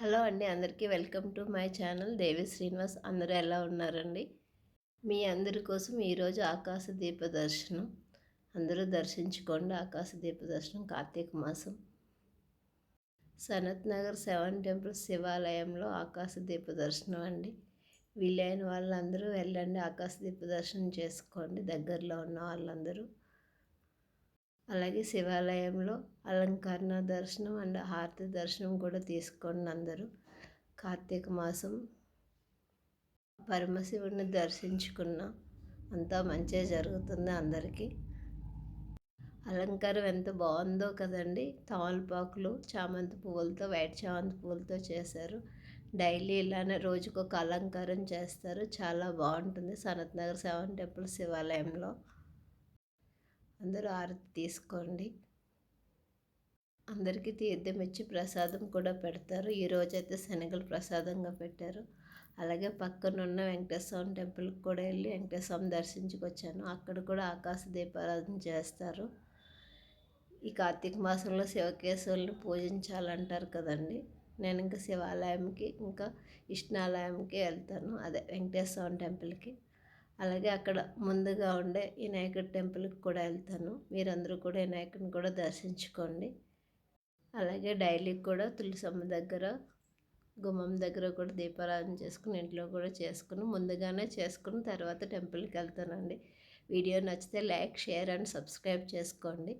Hello అండి అందరికీ welcome to my channel Devi Srinivas. అందరూ ఎలా ఉన్నారండి? మీ అందరి కోసం ఈరోజు ఆకాశ దీప దర్శనం. అందరూ దర్శించుకోండి ఆకాశ దీప దర్శనం కార్తీక మాసం. సనత్ నగర్ సెవెన్ టెంపుల్ శివాలయంలో ఆకాశ దీప దర్శనం అండి. వీలైన వాళ్ళందరూ వెళ్ళండి ఆకాశ దీప దర్శనం చేసుకోండి. దగ్గరలో ఉన్న వాళ్ళందరూ అలాగే శివాలయంలో అలంకరణ దర్శనం అండ్ హారతి దర్శనం కూడా తీసుకోండి అందరూ. కార్తీక మాసం పరమశివుడిని దర్శించుకున్న అంతా మంచిగా జరుగుతుంది అందరికీ. అలంకారం ఎంత బాగుందో కదండి. తమలపాకులు చామంతి పువ్వులతో వైట్ చామంతి పువ్వులతో చేశారు. డైలీ ఇలానే రోజుకొక అలంకారం చేస్తారు. చాలా బాగుంటుంది. సనత్ నగర్ సెవెన్ టెంపుల్ శివాలయంలో. అందరూ ఆరతి తీసుకోండి. అందరికీ తీర్థం ఇచ్చి ప్రసాదం కూడా పెడతారు. ఈరోజైతే శనగలు ప్రసాదంగా పెట్టారు. అలాగే పక్కనున్న వెంకటేశ్వరం టెంపుల్కి కూడా వెళ్ళి వెంకటేశ్వరం దర్శించుకొచ్చాను. అక్కడ కూడా ఆకాశ దీపారాధన చేస్తారు. ఈ కార్తీక మాసంలో శివకేశవుల్ని పూజించాలంటారు కదండి. నేను ఇంకా శివాలయంకి ఇంకా ఇష్ణాలయంకి వెళ్తాను. అదే వెంకటేశ్వరం టెంపుల్కి. అలాగే అక్కడ ముందుగా ఉండే వినాయకుడి టెంపుల్కి కూడా వెళ్తాను. మీరందరూ కూడా వినాయకుడిని కూడా దర్శించుకోండి. అలాగే డైలీ కూడా తులసమ్మ దగ్గర గుమ్మం దగ్గర కూడా దీపారాధన చేసుకుని ఇంట్లో కూడా చేసుకుని ముందుగానే చేసుకుని తర్వాత టెంపుల్కి వెళ్తానండి. వీడియో నచ్చితే లైక్ షేర్ అండ్ సబ్స్క్రైబ్ చేసుకోండి.